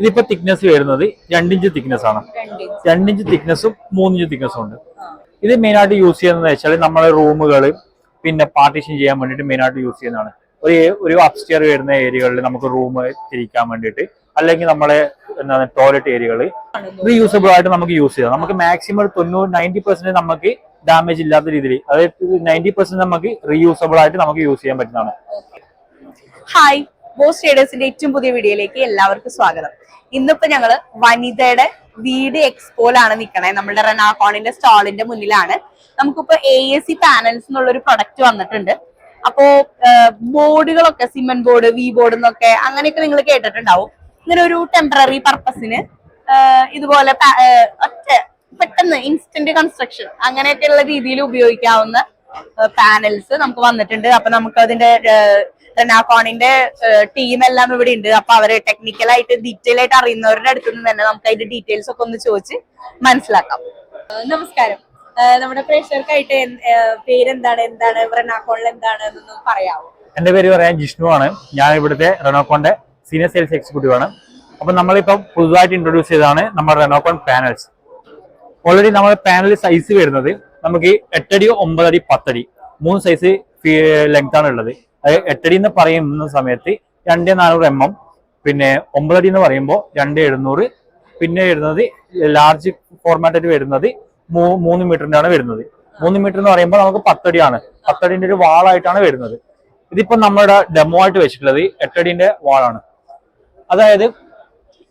ഇതിപ്പോ തിക്നെസ് വരുന്നത് രണ്ടിഞ്ച് തിക്നെസ് ആണ്. രണ്ടിഞ്ച്. തിക്നെസ്സും മൂന്നിഞ്ച് തിക്നെസ്സും ഉണ്ട്. ഇത് മെയിൻ ആയിട്ട് യൂസ് ചെയ്യുന്നത് വെച്ചാൽ നമ്മളെ റൂമുകൾ പിന്നെ പാർട്ടീഷൻ ചെയ്യാൻ വേണ്ടിയിട്ട് മെയിൻ ആയിട്ട് യൂസ് ചെയ്യുന്നതാണ്. ഒരു ഒരു അപ്സ്റ്റിയർ വരുന്ന ഏരിയകളിൽ നമുക്ക് റൂം തിരിക്കാൻ വേണ്ടിയിട്ട് അല്ലെങ്കിൽ നമ്മളെ എന്താണ് ടോയ്ലറ്റ് ഏരിയകൾ റീയൂസബിൾ ആയിട്ട് നമുക്ക് യൂസ് ചെയ്യാം. നമുക്ക് മാക്സിമം തൊണ്ണൂറ് നയന്റി പെർസെന്റ് നമുക്ക് ഡാമേജ് ഇല്ലാത്ത രീതിയിൽ അതായത് നയന്റി പെർസെന്റ് നമുക്ക് റീയൂസബിൾ ആയിട്ട് നമുക്ക് യൂസ് ചെയ്യാൻ പറ്റുന്നതാണ്. ഹായ് ബോസ് ട്രേഡേഴ്സിന്റെ ഏറ്റവും പുതിയ വീഡിയോയിലേക്ക് എല്ലാവർക്കും സ്വാഗതം. ഇന്നിപ്പോ ഞങ്ങൾ വനിതയുടെ വീട് എക്സ്പോയിലാണ് നിൽക്കണേ നമ്മുടെ റെനാക്കോണിന്റെ സ്റ്റാളിന്റെ മുന്നിലാണ്. നമുക്കിപ്പോ എ എസ് സി പാനൽസ് എന്നുള്ള ഒരു പ്രൊഡക്റ്റ് വന്നിട്ടുണ്ട്. അപ്പോ ബോർഡുകളൊക്കെ സിമെന്റ് ബോർഡ് വി ബോർഡ് എന്നൊക്കെ അങ്ങനെയൊക്കെ നിങ്ങൾ കേട്ടിട്ടുണ്ടാവും. ഇങ്ങനെ ഒരു ടെമ്പററി പർപ്പസിന് ഇതുപോലെ ഒറ്റ പെട്ടെന്ന് ഇൻസ്റ്റന്റ് കൺസ്ട്രക്ഷൻ അങ്ങനെയൊക്കെയുള്ള രീതിയിൽ ഉപയോഗിക്കാവുന്ന പാനൽസ് നമുക്ക് വന്നിട്ടുണ്ട്. അപ്പൊ നമുക്ക് അതിന്റെ റെനാക്കോണിന്റെ ടീം എല്ലാം ഇവിടെ ഉണ്ട് അപ്പൊ അവർ ടെക്നിക്കലായിട്ട് ഡീറ്റെയിൽ ആയിട്ട് അറിയുന്നവരുടെ അടുത്ത് നിന്ന് തന്നെ നമുക്ക് അതിന്റെ ഡീറ്റെയിൽസ് ഒക്കെ ഒന്ന് ചോദിച്ച് മനസ്സിലാക്കാം. നമസ്കാരം. നമ്മുടെ പ്രേക്ഷകർക്കായിട്ട് പേരെന്താണ് എന്താണ് റെനാക്കോണിൽ എന്താണ് പറയാമോ എന്റെ പേര് പറയാൻ ജിഷ്ണു ആണ്. ഞാൻ ഇവിടുത്തെ റെനോക്കോന്റെ സീനിയർ സെയിൽസ് എക്സിക്യൂട്ടീവ് ആണ്. അപ്പൊ നമ്മളിപ്പോ പുതുതായിട്ട് ഇൻട്രൊഡ്യൂസ് ചെയ്തതാണ് നമ്മുടെ റെനോക്കോൺ പാനൽസ് ഓൾറെഡി നമ്മുടെ പാനൽ സൈസ് വരുന്നത് നമുക്ക് എട്ടടി ഒമ്പതടി പത്തടി മൂന്ന് സൈസ് ലെങ്ത് ആണ് ഉള്ളത്. എട്ടടി എന്ന് പറയുന്ന സമയത്ത് രണ്ട് നാനൂറ് എം എം പിന്നെ ഒമ്പതടി എന്ന് പറയുമ്പോൾ രണ്ട് എഴുന്നൂറ് പിന്നെ വരുന്നത് ലാർജ് ഫോർമാറ്റായിട്ട് വരുന്നത് മൂന്ന് മീറ്ററിന്റെ ആണ് വരുന്നത്. മൂന്ന് മീറ്റർ എന്ന് പറയുമ്പോൾ നമുക്ക് പത്തടിയാണ്. പത്തടിന്റെ ഒരു വാളായിട്ടാണ് വരുന്നത്. ഇതിപ്പോ നമ്മുടെ ഡെമോ ആയിട്ട് വെച്ചിട്ടുള്ളത് എട്ടടിന്റെ വാളാണ്. അതായത്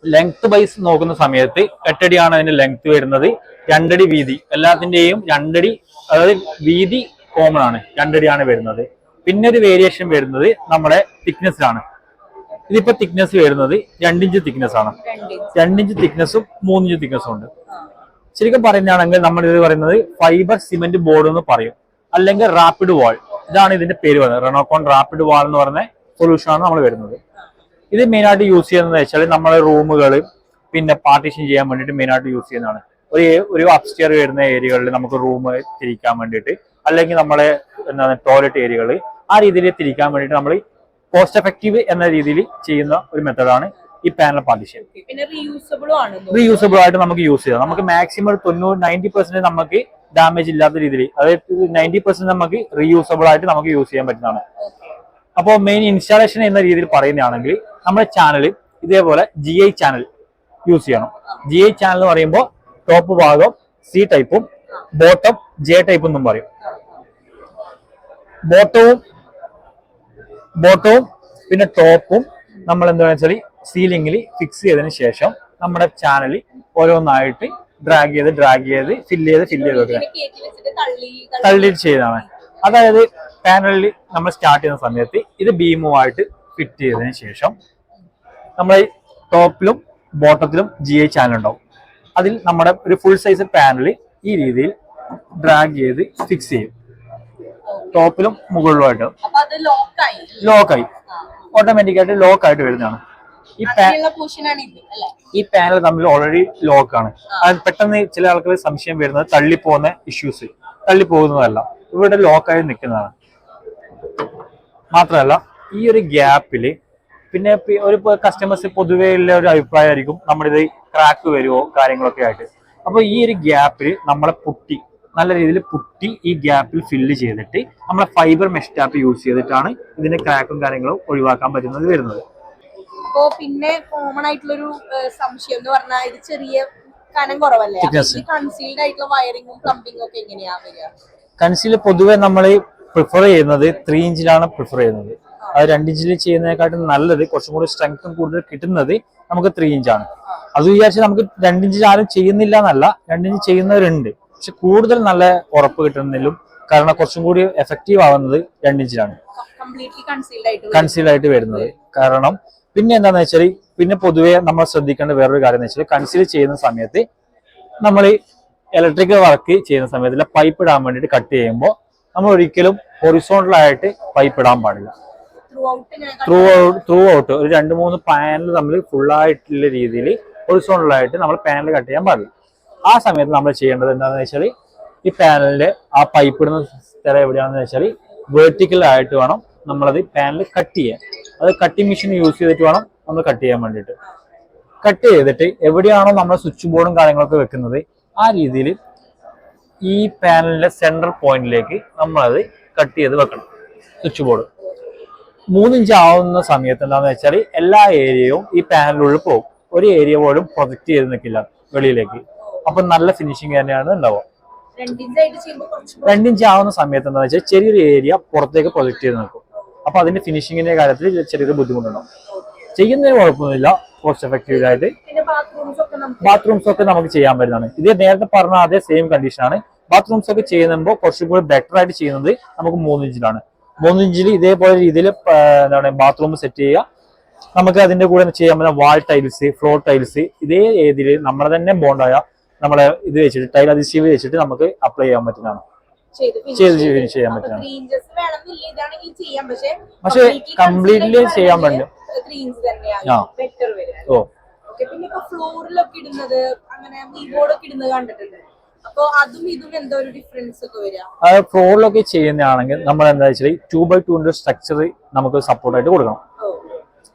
ലെങ്ത് വൈസ് നോക്കുന്ന സമയത്ത് എട്ടടിയാണ് അതിന്റെ ലെങ്ത് വരുന്നത്. രണ്ടടി വീതി. എല്ലാത്തിന്റെയും രണ്ടടി അതായത് വീതി കോമൺ ആണ്. രണ്ടടിയാണ് വരുന്നത്. പിന്നെ ഒരു വേരിയേഷൻ വരുന്നത് നമ്മുടെ തിക്നെസ്സിലാണ് ഇതിപ്പോ തിക്നെസ് വരുന്നത് രണ്ടിഞ്ച് തിക്നെസ് ആണ്. രണ്ടിഞ്ച് തിക്നെസ്സും മൂന്നിഞ്ച് തിക്നെസ്സും ഉണ്ട്. ശരിക്കും പറയുന്നതാണെങ്കിൽ നമ്മൾ ഇത് പറയുന്നത് ഫൈബർ സിമെന്റ് ബോർഡ് എന്ന് പറയും. അല്ലെങ്കിൽ റാപ്പിഡ് വാൾ ഇതാണ് ഇതിന്റെ പേര് പറയുന്നത്. റെനോക്കോൺ റാപ്പിഡ് വാൾ എന്ന് പറയുന്ന സൊല്യൂഷൻ ആണ് നമ്മൾ വരുന്നത്. ഇത് മെയിൻ ആയിട്ട് യൂസ് ചെയ്യുന്നത് വെച്ചാൽ നമ്മളെ റൂമുകൾ പിന്നെ പാർട്ടീഷൻ ചെയ്യാൻ വേണ്ടിയിട്ട് മെയിൻ ആയിട്ട് യൂസ് ചെയ്യുന്നതാണ്. ഒരു ഒരു അപ്സ്റ്റിയർ വരുന്ന ഏരിയകളിൽ നമുക്ക് റൂം തിരിക്കാൻ വേണ്ടിയിട്ട്. അല്ലെങ്കിൽ നമ്മളെ എന്താണ് ടോയ്ലറ്റ് ഏരിയകൾ ആ രീതിയിൽ തിരിക്കാൻ വേണ്ടിയിട്ട് നമ്മൾ കോസ്റ്റ് എഫക്റ്റീവ് എന്ന രീതിയിൽ ചെയ്യുന്ന ഒരു മെത്തേഡാണ് ഈ പാനൽ പാർട്ടിഷൻ റീയൂസബിൾ ആയിട്ട് നമുക്ക് യൂസ് ചെയ്യാം. നമുക്ക് മാക്സിമം തൊണ്ണൂറ് നയന്റി പെർസെന്റ് നമുക്ക് ഡാമേജ് ഇല്ലാത്ത രീതിയിൽ അതായത് നയന്റി പെർസെന്റ് നമുക്ക് റീയൂസബിൾ ആയിട്ട് നമുക്ക് യൂസ് ചെയ്യാൻ പറ്റുന്നതാണ്. അപ്പോൾ മെയിൻ ഇൻസ്റ്റാളേഷൻ എന്ന രീതിയിൽ പറയുന്നതാണെങ്കിൽ നമ്മുടെ ചാനൽ ഇതേപോലെ ജി ഐ ചാനൽ യൂസ് ചെയ്യണം. ജി ഐ ചാനൽ എന്ന് പറയുമ്പോൾ ടോപ്പ് ഭാഗം സി ടൈപ്പും ബോട്ടം ജെ ടൈപ്പും എന്നും പറയും. ബോട്ടവും ബോട്ടവും പിന്നെ ടോപ്പും നമ്മൾ എന്താണെന്ന് വെച്ചാൽ സീലിംഗിൽ ഫിക്സ് ചെയ്തതിന് ശേഷം നമ്മുടെ ചാനലിൽ ഓരോന്നായിട്ട് ഡ്രാഗ് ചെയ്ത് ഡ്രാഗ് ചെയ്ത് ഫില്ല് ചെയ്ത് ഫില്ല് ചെയ്ത് വെക്കുക. തള്ളിയിട്ട് ചെയ്താണ്. അതായത് പാനലിൽ നമ്മൾ സ്റ്റാർട്ട് ചെയ്യുന്ന സമയത്ത് ഇത് ബീമുമായിട്ട് ഫിറ്റ് ചെയ്തതിന് ശേഷം നമ്മൾ ടോപ്പിലും ബോട്ടത്തിലും ജി ഐ ചാനൽ ഉണ്ടാവും. അതിൽ നമ്മുടെ ഒരു ഫുൾ സൈസ് പാനൽ ഈ രീതിയിൽ ഡ്രാഗ് ചെയ്ത് ഫിക്സ് ചെയ്യും. ടോപ്പിലും മുകളിലുമായിട്ട് ലോക്കായി. ലോക്കായി. ഓട്ടോമാറ്റിക് ആയിട്ട് ലോക്ക് ആയിട്ട് വരുന്നതാണ്. ഈ ഈ പാനൽ തമ്മിൽ ഓൾറെഡി ലോക്ക് ആണ്. അത് പെട്ടെന്ന് ചില ആൾക്കാർ സംശയം വരുന്നത് തള്ളിപ്പോകുന്ന ഇഷ്യൂസ് തള്ളിപ്പോകുന്നതല്ല. ഇവിടെ ലോക്കായി നിൽക്കുന്നതാണ്. മാത്രമല്ല ഈ ഒരു ഗ്യാപ്പിൽ പിന്നെ ഒരു കസ്റ്റമേഴ്സ് പൊതുവേ ഉള്ള ഒരു അഭിപ്രായമായിരിക്കും നമ്മുടെ ഇത് ക്രാക്ക് വരുമോ കാര്യങ്ങളൊക്കെ ആയിട്ട്. അപ്പൊ ഈ ഒരു ഗ്യാപ്പിൽ നമ്മളെ പുട്ടി. നല്ല രീതിയിൽ പുട്ടി ഈ ഗ്യാപ്പിൽ ഫില്ല് ചെയ്തിട്ട് നമ്മളെ ഫൈബർ മെഷ് ടാപ്പ് യൂസ് ചെയ്തിട്ടാണ് ഇതിന്റെ ക്രാക്കും കാര്യങ്ങളും ഒഴിവാക്കാൻ പറ്റുന്നത് വരുന്നത്. അപ്പോ പിന്നെ കോമൺ ആയിട്ടുള്ളൊരു സംശയം എന്ന് പറഞ്ഞാൽ ഇത് ചെറിയ കനം കുറവല്ലേ? കൺസീൽഡ് ആയിട്ടുള്ള വയറിങ്ങും പ്ലംബിങ്ങും ഒക്കെ എങ്ങനെയാ വരിക? കൺസീൽ പൊതുവെ നമ്മൾ പ്രിഫർ ചെയ്യുന്നത് ത്രീ ഇഞ്ചിലാണ് പ്രിഫർ ചെയ്യുന്നത്. അത് രണ്ടിഞ്ചിൽ ചെയ്യുന്നതിനെക്കാട്ടും നല്ലത് കുറച്ചും കൂടി സ്ട്രെങ്ത്തും കൂടുതൽ കിട്ടുന്നത് നമുക്ക് ത്രീ ഇഞ്ചാണ് അത് വിചാരിച്ച് നമുക്ക് രണ്ടിഞ്ചിൽ ആരും ചെയ്യുന്നില്ല എന്നല്ല രണ്ടിഞ്ച് ചെയ്യുന്നവരുണ്ട്. പക്ഷെ കൂടുതൽ നല്ല ഉറപ്പ് കിട്ടുന്നതിലും കാരണം കുറച്ചും കൂടി എഫക്റ്റീവ് ആവുന്നത് രണ്ടിഞ്ചിലാണ്. കൺസീൽഡ് ആയിട്ട് വരും. കൺസീൽ ആയിട്ട് വരുന്നത്. കാരണം പിന്നെ എന്താണെന്ന് വെച്ചാൽ പിന്നെ പൊതുവെ നമ്മൾ ശ്രദ്ധിക്കേണ്ട വേറൊരു കാര്യം എന്ന് വെച്ചാൽ കൺസീൽ ചെയ്യുന്ന സമയത്ത് നമ്മൾ ഇലക്ട്രിക്കൽ വർക്ക് ചെയ്യുന്ന സമയത്ത് പൈപ്പ് ഇടാൻ വേണ്ടിയിട്ട് കട്ട് ചെയ്യുമ്പോൾ നമ്മൾ ഒരിക്കലും ഹൊറിസോണ്ടൽ ആയിട്ട് പൈപ്പ് ഇടാൻ പാടില്ല. ത്രൂ ത്രൂ ഔട്ട് ഒരു രണ്ട് മൂന്ന് പാനൽ തമ്മിൽ ഫുള്ളായിട്ടുള്ള രീതിയിൽ ഹൊറിസോണ്ടൽ ആയിട്ട് നമ്മൾ പാനൽ കട്ട് ചെയ്യാൻ പാടില്ല. ആ സമയത്ത് നമ്മൾ ചെയ്യേണ്ടത് എന്താണെന്ന് വെച്ചാൽ ഈ പാനലിന്റെ ആ പൈപ്പ് ഇടുന്ന സ്ഥലം എവിടെയാണെന്ന് വെച്ചാൽ വേർട്ടിക്കൽ ആയിട്ട് വേണം നമ്മളത് പാനൽ കട്ട് ചെയ്യാൻ. അത് കട്ടിങ് മെഷീൻ യൂസ് ചെയ്തിട്ട് വേണം നമ്മൾ കട്ട് ചെയ്യാൻ വേണ്ടിയിട്ട്. കട്ട് ചെയ്തിട്ട് എവിടെയാണോ നമ്മൾ സ്വിച്ച് ബോർഡും കാര്യങ്ങളൊക്കെ വെക്കുന്നത് ആ രീതിയിൽ ഈ പാനലിന്റെ സെൻട്രൽ പോയിന്റിലേക്ക് നമ്മളത് കട്ട് ചെയ്ത് വെക്കണം സ്വിച്ച് ബോർഡ് മൂന്നിഞ്ച് ആവുന്ന സമയത്ത് എന്താണെന്ന് വെച്ചാൽ എല്ലാ ഏരിയയും ഈ പാനലിനുള്ളിൽ പോകും. ഒരു ഏരിയ പോലും പ്രൊജക്ട് ചെയ്ത് നിൽക്കില്ല വെളിയിലേക്ക്. അപ്പൊ നല്ല ഫിനിഷിങ് തന്നെയാണ് ഉണ്ടാവുക. രണ്ടിഞ്ച് ആവുന്ന സമയത്ത് എന്താണെന്ന് വെച്ചാൽ ചെറിയൊരു ഏരിയ പുറത്തേക്ക് പ്രൊജക്ട് ചെയ്ത് നിൽക്കും. അപ്പൊ അതിന്റെ ഫിനിഷിങ്ങിന്റെ കാര്യത്തിൽ ചെറിയൊരു ബുദ്ധിമുട്ടുണ്ടാവും. ചെയ്യുന്നതിന് കുഴപ്പമൊന്നുമില്ല. കോസ്റ്റ് എഫക്റ്റീവ് ആയിട്ട് ബാത്റൂംസ് ഒക്കെ നമുക്ക് ചെയ്യാൻ പറ്റുന്നതാണ്. ഇത് നേരത്തെ പറഞ്ഞ അതേ സെയിം കണ്ടീഷൻ ആണ്. ബാത്റൂംസ് ഒക്കെ ചെയ്യുമ്പോൾ കുറച്ചും കൂടി ബെറ്റർ ആയിട്ട് ചെയ്യുന്നത് നമുക്ക് മൂന്നിഞ്ചിലാണ് മൂന്നിഞ്ചിൽ ഇതേപോലെ രീതിയിൽ എന്താണ് ബാത്റൂം സെറ്റ് ചെയ്യുക. നമുക്ക് അതിന്റെ കൂടെ ചെയ്യാൻ പറ്റുന്ന വാൾ ടൈൽസ് ഫ്ലോർ ടൈൽസ് ഇതേ രീതിയിൽ നമ്മുടെ തന്നെ ബോണ്ടായ നമ്മളെ ഇത് വെച്ചിട്ട് ടൈൽ അതിശീവ് വെച്ചിട്ട് നമുക്ക് അപ്ലൈ ചെയ്യാൻ പറ്റുന്നതാണ്. ചെയ്ത് ഫിനിഷ് ചെയ്യാൻ പറ്റുന്നതാണ്. പക്ഷെ കംപ്ലീറ്റ്ലി ചെയ്യാൻ പറ്റും. ആ. ഓ. ഓക്കെ പിന്നെ ഇപ്പൊ ഫ്ലോറിലൊക്കെ ഇടുന്നത് അങ്ങനെ ഇടുന്നത് കണ്ടിട്ടുണ്ട്. ഫ്ലോറിലൊക്കെ ചെയ്യുന്നതാണെങ്കിൽ നമ്മൾ എന്താ വെച്ചാൽ ടൂ ബൈ ടൂന്റെ സ്ട്രക്ചർ നമുക്ക് സപ്പോർട്ടായിട്ട് കൊടുക്കണം.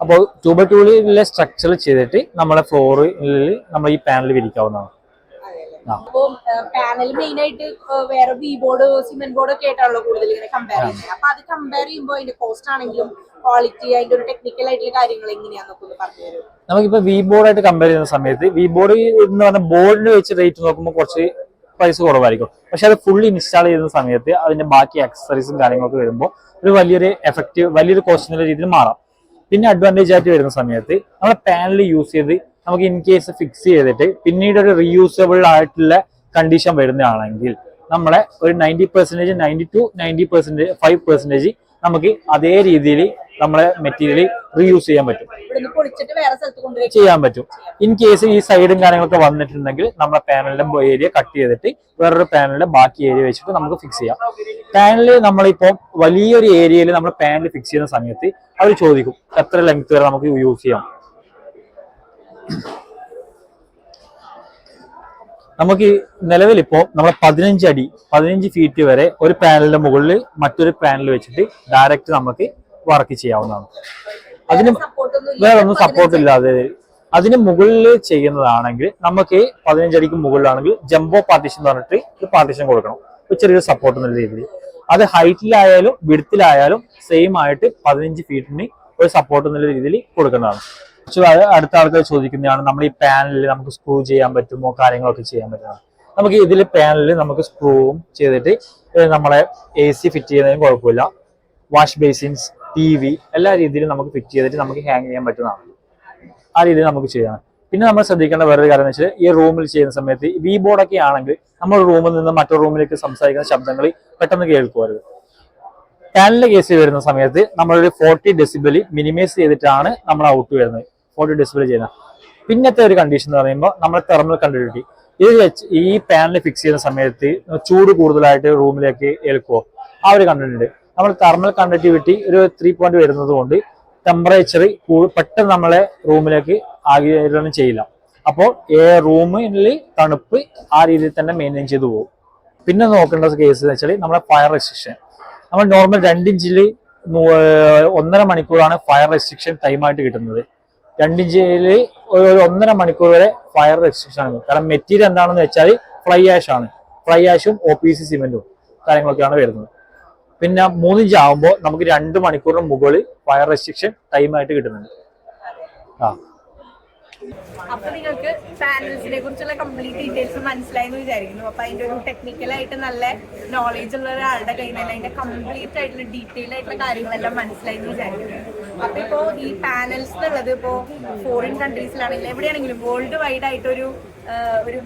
അപ്പോൾ ടൂ ബൈ ടൂവിലെ സ്ട്രക്ചർ ചെയ്തിട്ട് നമ്മളെ ഫ്ലോറിൽ നമ്മൾ ഈ പാനൽ വിരിക്കാവുന്നതാണ്. അപ്പൊ പാനൽ മെയിൻ ആയിട്ട് വേറെ വി ബോർഡ് സിമെന്റ് ബോർഡ് ഒക്കെ ആയിട്ടാണല്ലോ കൂടുതൽ ഇങ്ങനെ കമ്പയർ ചെയ്യുന്നത്. അപ്പൊ അത് കമ്പയർ ചെയ്യുമ്പോൾ അതിന്റെ കോസ്റ്റ് ആണെങ്കിലും ക്വാളിറ്റി അതിന്റെ ഒരു ടെക്നിക്കൽ ആയിട്ടുള്ള കാര്യങ്ങൾ എങ്ങനെയാണെന്നൊക്കെ ഒന്ന് പറഞ്ഞു തരും. നമുക്കിപ്പോ വി ബോർഡ് ആയിട്ട് കമ്പയർ ചെയ്യുന്ന സമയത്ത് വി ബോർഡ് എന്ന് പറഞ്ഞ ബോർഡിന് വെച്ച് റേറ്റ് നോക്കുമ്പോൾ കുറച്ച് പ്രൈസ് കുറവായിരിക്കും. പക്ഷെ അത് ഫുള്ളി ഇൻസ്റ്റാൾ ചെയ്യുന്ന സമയത്ത് അതിന്റെ ബാക്കി ആക്സസറീസും കാര്യങ്ങളൊക്കെ വരുമ്പോൾ ഒരു വലിയൊരു എഫക്റ്റീവ് വലിയൊരു കോസ്റ്റിന്റെ രീതിയിൽ മാറാം. പിന്നെ അഡ്വാന്റേജ് ആയിട്ട് വരുന്ന സമയത്ത് നമ്മൾ പാനൽ യൂസ് ചെയ്ത് നമുക്ക് ഇൻ കേസ് ഫിക്സ് ചെയ്തിട്ട് പിന്നീട് ഒരു റീയൂസബിൾ ആയിട്ടുള്ള കണ്ടീഷൻ വരുന്നതാണെങ്കിൽ നമ്മളെ ഒരു ninety percentage ninety two ninety percentage five percentage നമുക്ക് അതേ രീതിയിൽ നമ്മളെ മെറ്റീരിയൽ റീയൂസ് ചെയ്യാൻ പറ്റും. ചെയ്യാൻ പറ്റും. ഇൻ കേസ് ഈ സൈഡും കാര്യങ്ങളൊക്കെ വന്നിട്ടുണ്ടെങ്കിൽ നമ്മളെ പാനലിന്റെ ഏരിയ കട്ട് ചെയ്തിട്ട് വേറൊരു പാനലിന്റെ ബാക്കി ഏരിയ വെച്ചിട്ട് നമുക്ക് ഫിക്സ് ചെയ്യാം. പാനൽ നമ്മളിപ്പോ വലിയൊരു ഏരിയയിൽ നമ്മൾ പാനൽ ഫിക്സ് ചെയ്യുന്ന സമയത്ത് അവർ ചോദിക്കും എത്ര ലെങ്ത് വരെ നമുക്ക് യൂസ് ചെയ്യാം? നമുക്ക് നിലവിൽ ഇപ്പോ നമ്മൾ പതിനഞ്ച് അടി പതിനഞ്ച് ഫീറ്റ് വരെ ഒരു പാനലിന്റെ മുകളിൽ മറ്റൊരു പാനൽ വെച്ചിട്ട് ഡയറക്റ്റ് നമുക്ക് വർക്ക് ചെയ്യാവുന്നതാണ്. അതിന് വേറെ ഒന്നും സപ്പോർട്ട് ഇല്ലാതെ അതിന് മുകളിൽ ചെയ്യുന്നതാണെങ്കിൽ നമുക്ക് പതിനഞ്ചടിക്ക് മുകളിലാണെങ്കിൽ ജംബോ പാർട്ടീഷൻ എന്ന് പറഞ്ഞിട്ട് ഒരു പാർട്ടീഷൻ കൊടുക്കണം. ഒരു ചെറിയൊരു സപ്പോർട്ട് എന്നുള്ള രീതിയിൽ. അത് ഹൈറ്റിലായാലും വിടുത്തിലായാലും സെയിം ആയിട്ട് പതിനഞ്ച് ഫീറ്റിന് ഒരു സപ്പോർട്ട് എന്നുള്ള രീതിയിൽ അത് അടുത്ത ആൾക്കാർ ചോദിക്കുന്നതാണ് നമ്മൾ ഈ പാനലിൽ നമുക്ക് സ്ക്രൂ ചെയ്യാൻ പറ്റുമോ? കാര്യങ്ങളൊക്കെ ചെയ്യാൻ പറ്റുമോ? നമുക്ക് ഇതിൽ പാനലിൽ നമുക്ക് സ്ക്രൂവും ചെയ്തിട്ട് നമ്മളെ എ സി ഫിറ്റ് ചെയ്യുന്നതിന് കുഴപ്പമില്ല. വാഷ് ബേസിൻസ് ടി വി എല്ലാ രീതിയിലും നമുക്ക് ഫിറ്റ് ചെയ്തിട്ട് നമുക്ക് ഹാങ് ചെയ്യാൻ പറ്റുന്നതാണ്. ആ രീതിയിൽ നമുക്ക് ചെയ്യാം. പിന്നെ നമ്മൾ ശ്രദ്ധിക്കേണ്ട വേറൊരു കാര്യം വെച്ചാൽ ഈ റൂമിൽ ചെയ്യുന്ന സമയത്ത് വി ബോർഡൊക്കെ ആണെങ്കിൽ നമ്മൾ റൂമിൽ നിന്ന് മറ്റൊരു റൂമിലേക്ക് സംസാരിക്കുന്ന ശബ്ദങ്ങൾ പെട്ടെന്ന് കേൾക്കുമായിരുന്നു. പാനലിന്റെ കേസിൽ വരുന്ന സമയത്ത് നമ്മളൊരു ഫോർട്ടി ഡെസിബലി മിനിമൈസ് ചെയ്തിട്ടാണ് നമ്മൾ ഔട്ട് വരുന്നത്. ഫോർട്ടി ഡിസ്പ്ലേ ചെയ്യുന്നത് പിന്നത്തെ ഒരു കണ്ടീഷൻ എന്ന് പറയുമ്പോൾ നമ്മൾ തെർമൽ കണ്ടിന്യൂറ്റി ഇത് ഈ പാനൽ ഫിക്സ് ചെയ്യുന്ന സമയത്ത് ചൂട് കൂടുതലായിട്ട് റൂമിലേക്ക് ഏൽക്കുമോ ആ ഒരു കണ്ടിട്ടുണ്ട് നമ്മൾ തെർമൽ കണ്ടക്ടിവിറ്റി ഒരു ത്രീ പോയിന്റ് വരുന്നത് കൊണ്ട് ടെമ്പറേച്ചർ പെട്ടെന്ന് നമ്മളെ റൂമിലേക്ക് ആകിരണം ചെയ്യില്ല. അപ്പോൾ റൂമിൽ തണുപ്പ് ആ രീതിയിൽ തന്നെ മെയിന്റെയിൻ ചെയ്തു പോകും. പിന്നെ നോക്കേണ്ട കേസ് എന്ന് വെച്ചാൽ നമ്മുടെ ഫയർ റെസ്ട്രിക്ഷൻ നമ്മൾ നോർമൽ രണ്ടിഞ്ചിൽ ഒന്നര മണിക്കൂറാണ് ഫയർ റെസ്ട്രിക്ഷൻ ടൈമായിട്ട് കിട്ടുന്നത്. രണ്ടിഞ്ചിൽ ഒരു ഒന്നര മണിക്കൂർ വരെ ഫയർ റെസ്ട്രിക്ഷൻ ആണ്. കാരണം മെറ്റീരിയൽ എന്താണെന്ന് വെച്ചാൽ ഫ്ലൈ ആഷ് ആണ്. ഫ്ലൈ ആഷും ഒ പി സി സിമെന്റും കാര്യങ്ങളൊക്കെയാണ് വരുന്നത്. പിന്നെ മൂന്നിഞ്ച് ആവുമ്പോൾ നമുക്ക് രണ്ട് മണിക്കൂറിന് മുകളിൽ ഫയർ റെസ്ട്രിക്ഷൻ ടൈമായിട്ട് കിട്ടുന്നുണ്ട്. ആ. അപ്പൊ നിങ്ങൾക്ക് പാനൽസിനെ കുറിച്ചുള്ള കംപ്ലീറ്റ് ഡീറ്റെയിൽസ് മനസ്സിലായി എന്ന് വിചാരിക്കുന്നു. അപ്പൊ അതിന്റെ ഒരു ടെക്നിക്കലായിട്ട് നല്ല നോളേജ് ഉള്ള ഒരാളുടെ കയ്യിൽ നിന്ന് അതിന്റെ കംപ്ലീറ്റ് ആയിട്ടുള്ള ഡീറ്റെയിൽ ആയിട്ടുള്ള കാര്യങ്ങളെല്ലാം മനസ്സിലായി എന്ന് വിചാരിക്കുന്നു. അപ്പൊ ഇപ്പോ ഈ പാനൽസ് എന്നുള്ളത് ഇപ്പോ ഫോറിൻ കൺട്രീസിലാണെങ്കിലും എവിടെയാണെങ്കിലും വേൾഡ് വൈഡ് ആയിട്ട് ഒരു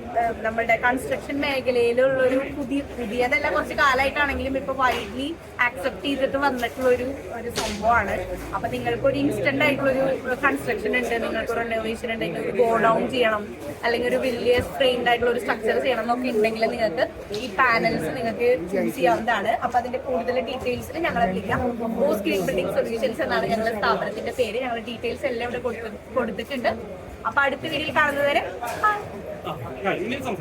നമ്മുടെ കൺസ്ട്രക്ഷൻ മേഖലയിലുള്ള ഒരു പുതിയ പുതിയതല്ല കുറച്ച് കാലമായിട്ടാണെങ്കിലും ഇപ്പൊ വൈഡ്ലി ആക്സെപ്റ്റ് ചെയ്തിട്ട് വന്നിട്ടുള്ള ഒരു ഒരു സംഭവമാണ്. അപ്പൊ നിങ്ങൾക്ക് ഒരു ഇൻസ്റ്റന്റ് ആയിട്ടുള്ള ഒരു കൺസ്ട്രക്ഷൻ ഉണ്ട് നിങ്ങൾക്ക് ഒരു റെനോവേഷൻ ഉണ്ടെങ്കിൽ ഒരു ഗോ ഡൗൺ ചെയ്യണം അല്ലെങ്കിൽ ഒരു വലിയ സ്ട്രെയിൻഡ് ആയിട്ടുള്ള ഒരു സ്ട്രക്ചർ ചെയ്യണം എന്നൊക്കെ ഉണ്ടെങ്കിൽ നിങ്ങൾക്ക് ഈ പാനൽസ് നിങ്ങൾക്ക് ചൂസ് ചെയ്യാവുന്നതാണ്. അപ്പൊ അതിന്റെ കൂടുതൽ ഡീറ്റെയിൽസ് ഞങ്ങൾ വിളിക്കാം. ഓ സ്ക്രീൻ ബിൽഡിംഗ് സൊല്യൂഷൻസ് എന്നാണ് ഞങ്ങളുടെ സ്ഥാപനത്തിന്റെ പേര്. ഞങ്ങളുടെ ഡീറ്റെയിൽസ് എല്ലാം ഇവിടെ കൊടുത്തിട്ടുണ്ട്. അപ്പൊ അടുത്ത വീഡിയോയിൽ 啊你看有没这么